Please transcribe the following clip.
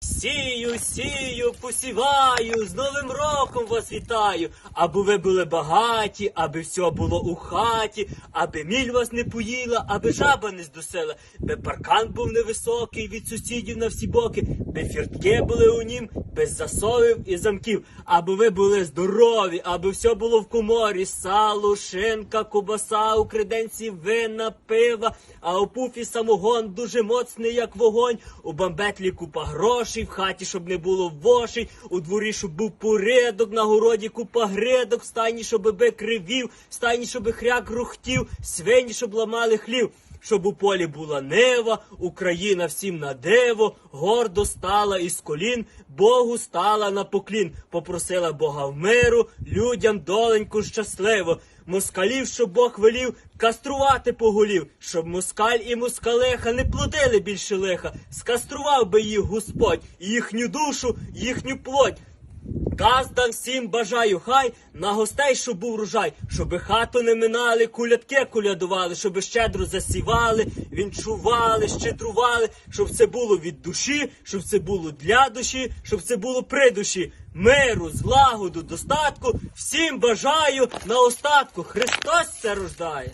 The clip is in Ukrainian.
Сію, сію, посіваю, з Новим роком вас вітаю, аби ви були багаті, аби все було у хаті, аби міль вас не поїла, аби жаба не здусила, би паркан був невисокий від сусідів на всі боки, би фіртки були у нім, без засовів і замків, аби ви були здорові, аби все було в коморі, сало, шинка, кубаса, у креденці вина, пива, а у пуфі самогон дуже моцний, як вогонь, у бамбетлі купа грошей, в хаті, щоб не було вошей, у дворі, щоб був порядок, на городі купа грядок, в стайні, щоб бе кривів, в стайні, щоб хряк рухтів, свині, щоб ламали хлів. Щоб у полі була нева, Україна всім на диво, гордо стала із колін, Богу стала на поклін, попросила Бога в миру, людям доленьку щасливо. Москалів, щоб Бог велів, каструвати поголів, щоб москаль і москалеха не плодили більше лиха, скастрував би їх Господь, їхню душу, їхню плоть. Газдам всім бажаю, хай на гостей, щоб був рожай, щоби хату не минали, кулятки кулядували, щоби щедро засівали, вінчували, щедрували, щоб це було від душі, щоб це було для душі, щоб це було при душі. Миру, злагоду, достатку. Всім бажаю на остатку. Христос це рождає.